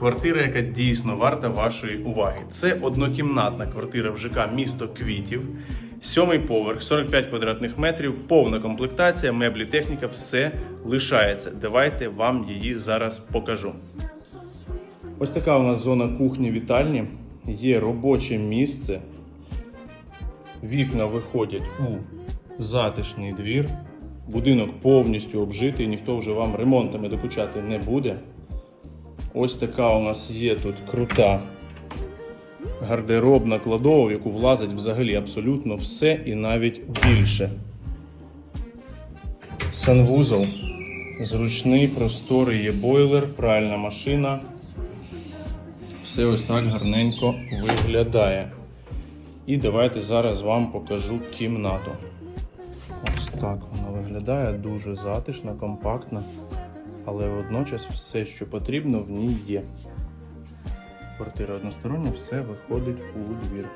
Квартира, яка дійсно варта вашої уваги. Це однокімнатна квартира в ЖК місто Квітів. Сьомий поверх, 45 квадратних метрів, повна комплектація, меблі, техніка, все лишається. Давайте вам її зараз покажу. Ось така у нас зона кухні вітальні. Є робоче місце. Вікна виходять у затишний двір. Будинок повністю обжитий, ніхто вже вам ремонтами докучати не буде. Ось така у нас є тут крута гардеробна кладова, в яку влазить взагалі абсолютно все і навіть більше. Санвузол. Зручний, просторий є бойлер, пральна машина. Все ось так гарненько виглядає. І давайте зараз вам покажу кімнату. Ось так вона виглядає, дуже затишна, компактна, але водночас все, що потрібно, в ній є. Квартира одностороння, все виходить у двір.